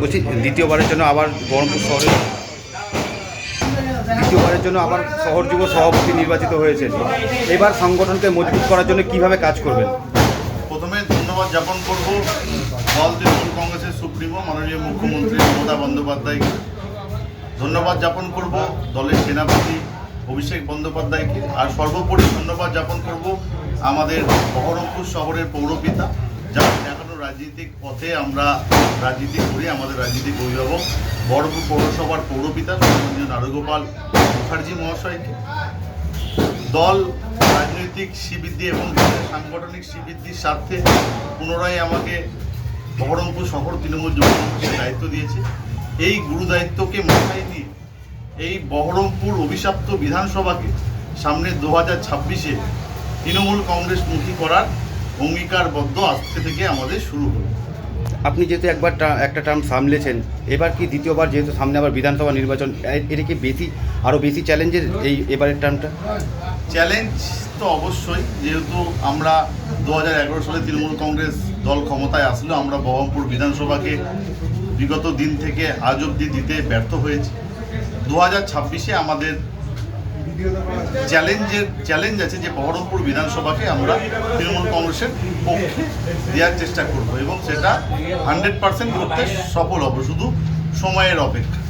বলছি, দ্বিতীয়বারের জন্য আবার বহরমপুর শহরে দ্বিতীয়বারের জন্য আবার শহর যুব সভাপতি নির্বাচিত হয়েছেন। এবার সংগঠনকে মজবুত করার জন্য কীভাবে কাজ করবেন? প্রথমে ধন্যবাদ জ্ঞাপন করব দল তৃণমূল কংগ্রেসের সুপ্রিমো, মাননীয় মুখ্যমন্ত্রী মমতা বন্দ্যোপাধ্যায়কে। ধন্যবাদ জ্ঞাপন করব দলের সেনাপতি অভিষেক বন্দ্যোপাধ্যায়কে। আর সর্বোপরি ধন্যবাদ জ্ঞাপন করব আমাদের বহরমপুর শহরের পৌরপিতা, যার দেখানো রাজনৈতিক পথে আমরা রাজনীতি করি, আমাদের রাজনীতিক অভিভাবক বহরমপুর পৌরসভার পৌরপিতা সম্মানীয় নারুগোপাল মুখার্জি মহাশয়কে। দল, রাজনৈতিক শ্রীবৃদ্ধি এবং সাংগঠনিক শ্রীবৃদ্ধির স্বার্থে পুনরায় আমাকে বহরমপুর শহর তৃণমূল যুব কংগ্রেসের দায়িত্ব দিয়েছে। এই গুরু দায়িত্বকে মাথায় নিয়ে এই বহরমপুর অভিশাপ্ত বিধানসভাকে সামনে দু হাজার ছাব্বিশে তৃণমূল কংগ্রেস কংগ্রেসমুখী করার অঙ্গীকারবদ্ধ আজকে থেকে আমাদের শুরু হলো। আপনি যেহেতু একবার একটা টার্ম সামলেছেন এবার কি দ্বিতীয়বার যেহেতু সামনে আবার বিধানসভা নির্বাচন এটা কি বেশি আরও বেশি চ্যালেঞ্জের এই এবারের টার্মটা চ্যালেঞ্জ তো অবশ্যই যেহেতু আমরা দু হাজার এগারো সালে তৃণমূল কংগ্রেস দল ক্ষমতায় আসলো আমরা বহরমপুর বিধানসভাকে বিগত দিন থেকে আজ অব্দি দিতে ব্যর্থ হয়েছি। দু হাজার ছাব্বিশে আমাদের চ্যালেঞ্জের চ্যালেঞ্জ আছে যে বহরমপুর বিধানসভাকে আমরা তৃণমূল কংগ্রেসের পক্ষে দেওয়ার চেষ্টা করব এবং সেটা হান্ড্রেড পার্সেন্ট করতে সফল হব, শুধু সময়ের অপেক্ষা।